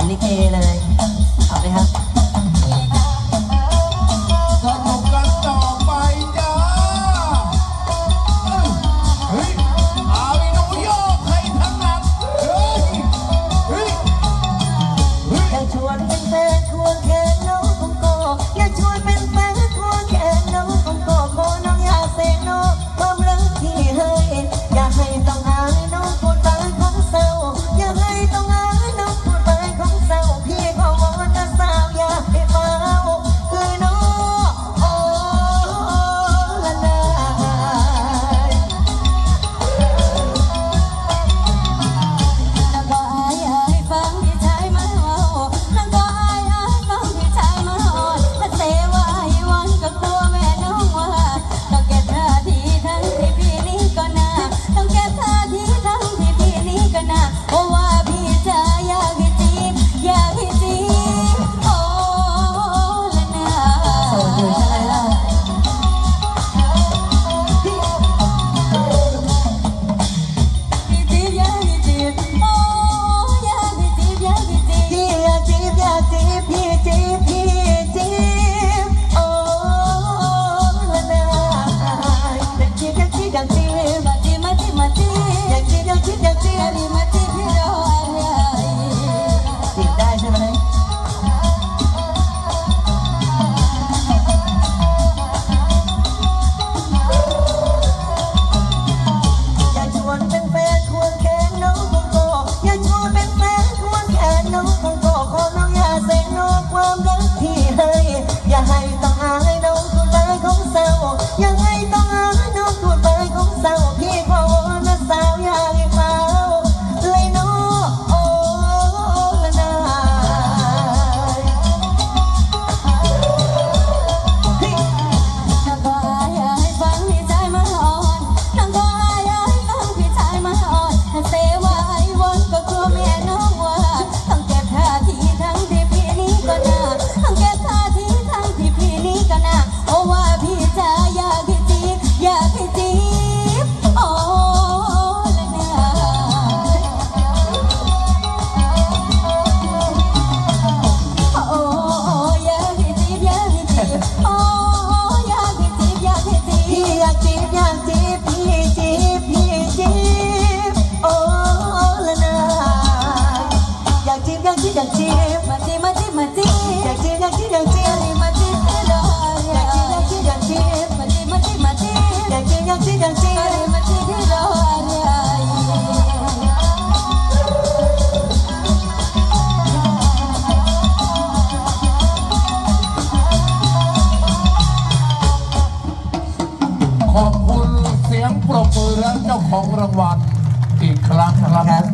อนลิเกเลยเอาไหมครับสนุกกันต่อไปจ้าเฮ้ยเอาวินุโยกให้ทั้งนักเฮ้ยเฮ้ยเฮ้ยชวนเป็นแฟนชวนแขอบคุณเสียงปรบมือและเจ้าของรางวัลอีกครั้งนะครับ